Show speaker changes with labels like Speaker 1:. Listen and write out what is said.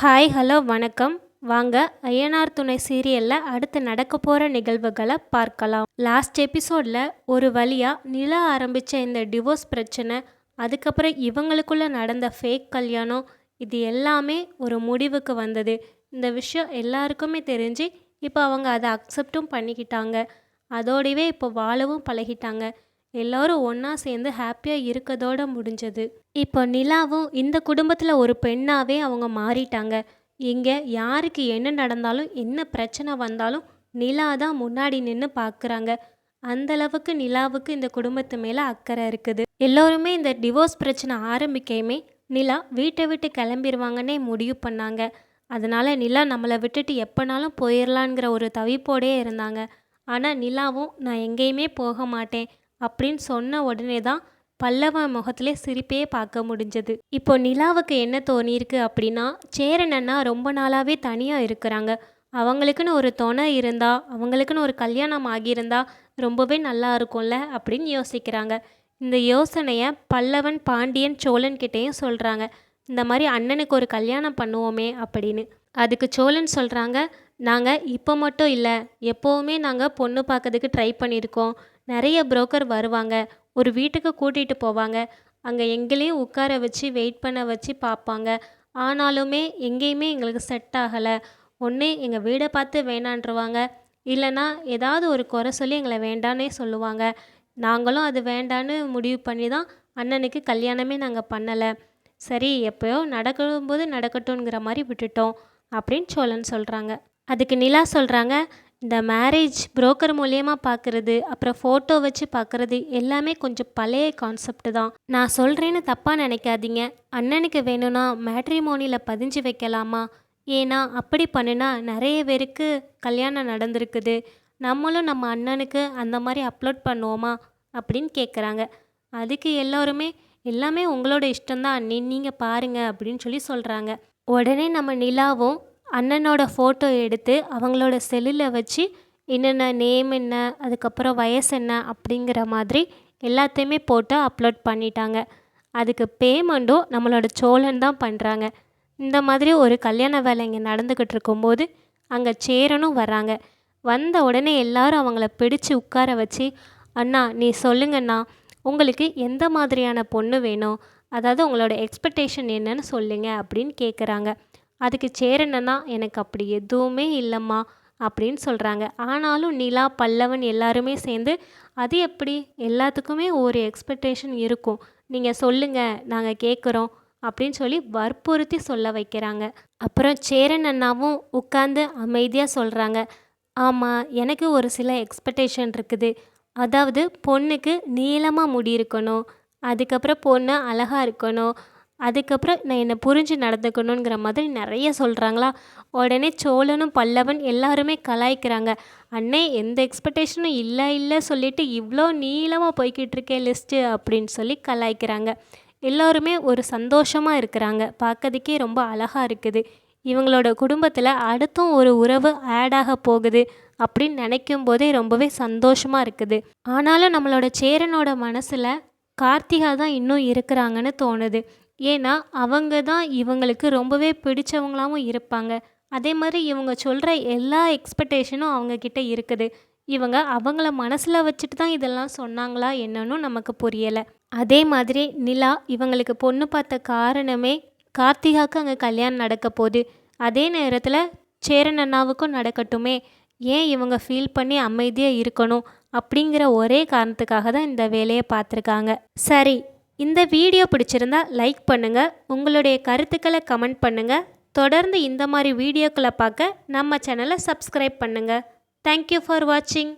Speaker 1: Hi hello வணக்கம். வாங்க ஐயனார் துணை சீரியலில் அடுத்து நடக்க போகிற நிகழ்வுகளை பார்க்கலாம். லாஸ்ட் எபிசோடில் ஒரு வழியாக நில ஆரம்பித்த இந்த டிவோர்ஸ் பிரச்சனை அதுக்கப்புறம் இவங்களுக்குள்ளே நடந்த ஃபேக் கல்யாணம் இது எல்லாமே ஒரு முடிவுக்கு வந்தது. இந்த விஷயம் எல்லாருக்குமே தெரிஞ்சு இப்போ அவங்க அதை அக்செப்டும் பண்ணிக்கிட்டாங்க. அதோடவே இப்போ வாழவும் பழகிட்டாங்க. எல்லோரும் ஒன்றா சேர்ந்து ஹாப்பியாக இருக்கதோட முடிஞ்சது. இப்போ நிலாவும் இந்த குடும்பத்தில் ஒரு பெண்ணாகவே அவங்க மாறிட்டாங்க. இங்கே யாருக்கு என்ன நடந்தாலும் என்ன பிரச்சனை வந்தாலும் நிலா தான் முன்னாடி நின்று பார்க்குறாங்க அந்த அளவுக்கு நிலாவுக்கு இந்த குடும்பத்து மேலே அக்கறை இருக்குது. எல்லோருமே இந்த டிவோர்ஸ் பிரச்சனை ஆரம்பிக்கையுமே நிலா வீட்டை விட்டு கிளம்பிடுவாங்கன்னே முடிவு பண்ணாங்க. அதனால் நிலா நம்மளை விட்டுட்டு எப்போனாலும் போயிடலாங்கிற ஒரு தவிப்போடே இருந்தாங்க. ஆனால் நிலாவும் நான் எங்கேயுமே போக மாட்டேன். அப்படின்னு சொன்ன உடனே தான் பல்லவன் முகத்திலே சிரிப்பே பார்க்க முடிஞ்சது. இப்போ நிலாவுக்கு என்ன தோணியிருக்கு அப்படின்னா சேரன் ரொம்ப நாளாகவே தனியாக இருக்கிறாங்க. அவங்களுக்குன்னு ஒரு துணை இருந்தா அவங்களுக்குன்னு ஒரு கல்யாணம் ஆகியிருந்தா ரொம்பவே நல்லா இருக்கும்ல அப்படின்னு யோசிக்கிறாங்க. இந்த யோசனையை பல்லவன் பாண்டியன் சோழன் கிட்டேயும் சொல்கிறாங்க இந்த மாதிரி அண்ணனுக்கு ஒரு கல்யாணம் பண்ணுவோமே அப்படின்னு. அதுக்கு சோழன் சொல்கிறாங்க நாங்கள் இப்போ மட்டும் இல்லை எப்போவுமே நாங்கள் பொண்ணு பார்க்கறதுக்கு ட்ரை பண்ணியிருக்கோம். நிறைய புரோக்கர் வருவாங்க. ஒரு வீட்டுக்கு கூட்டிகிட்டு போவாங்க. அங்கே எங்களையும் உட்கார வச்சு வெயிட் பண்ண வச்சு பார்ப்பாங்க. ஆனாலுமே எங்கேயுமே எங்களுக்கு செட் ஆகலை. ஒன்று எங்கள் வீடை பார்த்து வேணான்றவாங்க. இல்லைனா ஏதாவது ஒரு குறை சொல்லி எங்களை வேண்டானே சொல்லுவாங்க. நாங்களும் அது வேண்டான்னு முடிவு பண்ணி தான் அண்ணனுக்கு கல்யாணமே நாங்கள் பண்ணலை. சரி எப்போயோ நடக்கும்போது நடக்கட்டும்ங்கிற மாதிரி விட்டுட்டோம். அப்படின்னு சோழன் சொல்கிறாங்க அதுக்கு நிலா சொல்கிறாங்க இந்த மேரேஜ் புரோக்கர் மூலயமா பார்க்குறது அப்புறம் ஃபோட்டோ வச்சு பார்க்குறது எல்லாமே கொஞ்சம் பழைய கான்செப்ட் தான். நான் சொல்கிறேன்னு தப்பாக நினைக்காதீங்க. அண்ணனுக்கு வேணும்னா மேட்ரிமோனியில் பதிஞ்சு வைக்கலாமா? ஏன்னா அப்படி பண்ணுனா நிறைய பேருக்கு கல்யாணம் நடந்திருக்குது. நம்மளும் நம்ம அண்ணனுக்கு அந்த மாதிரி அப்லோட் பண்ணுவோமா? அப்படின்னு கேட்குறாங்க அதுக்கு எல்லோருமே எல்லாமே உங்களோட இஷ்டம்தான். அண்ணி நீங்கள் பாருங்கள் அப்படின்னு சொல்லி சொல்கிறாங்க உடனே நம்ம நிலாவும் அண்ணனோட ஃபோட்டோ எடுத்து அவங்களோட செல்லில் வச்சு என்னென்ன நேம் என்ன அதுக்கப்புறம் வயசு என்ன அப்படிங்கிற மாதிரி எல்லாத்தையுமே போட்டு அப்லோட் பண்ணிட்டாங்க. அதுக்கு பேமெண்ட்டும் நம்மளோட சோழன் தான் பண்ணுறாங்க இந்த மாதிரி ஒரு கல்யாண வேலை இங்கே நடந்துக்கிட்டு இருக்கும்போது அங்கே சேரனும் வராங்க வந்த உடனே எல்லாரும் அவங்கள பிடிச்சு உட்கார வச்சு அண்ணா நீ சொல்லுங்கண்ணா உங்களுக்கு எந்த மாதிரியான பொண்ணு வேணும்? அதாவது உங்களோட எக்ஸ்பெக்டேஷன் என்னன்னு சொல்லுங்கள் அப்படின்னு கேட்குறாங்க அதுக்கு சேரனன்னா எனக்கு அப்படி எதுவுமே இல்லைம்மா அப்படின்னு சொல்கிறாங்க ஆனாலும் நிலா பல்லவன் எல்லாருமே சேர்ந்து அது எப்படி? எல்லாத்துக்குமே ஒரு எக்ஸ்பெக்டேஷன் இருக்கும். நீங்கள் சொல்லுங்கள் நாங்கள் கேட்குறோம் அப்படின்னு சொல்லி வற்புறுத்தி சொல்ல வைக்கிறாங்க. அப்புறம் சேரன் அண்ணாவும் உட்காந்து அமைதியாக சொல்கிறாங்க ஆமாம் எனக்கு ஒரு சில எக்ஸ்பெக்டேஷன் இருக்குது. அதாவது பொண்ணுக்கு நீளமாக முடி இருக்கணும். அதுக்கப்புறம் பொண்ணு அழகாக இருக்கணும். அதுக்கப்புறம் நான் என்னை புரிஞ்சு நடந்துக்கணுங்கிற மாதிரி நிறைய சொல்கிறாங்களா உடனே சோழனும் பல்லவன் எல்லாருமே கலாய்க்கிறாங்க. அண்ணே எந்த எக்ஸ்பெக்டேஷனும் இல்லை இல்லை சொல்லிட்டு இவ்வளோ நீளமாக போய்கிட்டு இருக்கே லிஸ்ட்டு அப்படின்னு சொல்லி கலாய்க்கிறாங்க. எல்லோருமே ஒரு சந்தோஷமாக இருக்கிறாங்க. பார்க்கறதுக்கே ரொம்ப அழகாக இருக்குது. இவங்களோட குடும்பத்தில் அடுத்தும் ஒரு உறவு ஆடாக போகுது அப்படின்னு நினைக்கும் போதே ரொம்பவே சந்தோஷமாக இருக்குது. ஆனாலும் நம்மளோட சேரனோட மனசில் கார்த்திகா தான் இன்னும் இருக்கிறாங்கன்னு தோணுது. ஏன்னா அவங்க தான் இவங்களுக்கு ரொம்பவே பிடிச்சவங்களாகவும் இருப்பாங்க. அதே மாதிரி இவங்க சொல்கிற எல்லா எக்ஸ்பெக்டேஷனும் அவங்கக்கிட்ட இருக்குது. இவங்க அவங்கள மனசில் வச்சுட்டு தான் இதெல்லாம் சொன்னாங்களா என்னன்னு நமக்கு புரியலை. அதே மாதிரி நிலா இவங்களுக்கு பொண்ணு பார்த்த காரணமே கார்த்திகாவுக்கு அங்கே கல்யாணம் நடக்க போகுது. அதே நேரத்தில் சேரன் அண்ணாவுக்கும் நடக்கட்டுமே. ஏன் இவங்க ஃபீல் பண்ணி அமைதியாக இருக்கணும் அப்படிங்கிற ஒரே காரணத்துக்காக தான் இந்த வேலையை பார்த்துருக்காங்க. சரி இந்த வீடியோ பிடிச்சிருந்தா லைக் பண்ணுங்கள் உங்களுடைய கருத்துக்களை கமெண்ட் பண்ணுங்கள் தொடர்ந்து இந்த மாதிரி வீடியோக்களை பார்க்க நம்ம சேனலை சப்ஸ்கிரைப் பண்ணுங்கள் தேங்க்யூ ஃபார் வாட்சிங்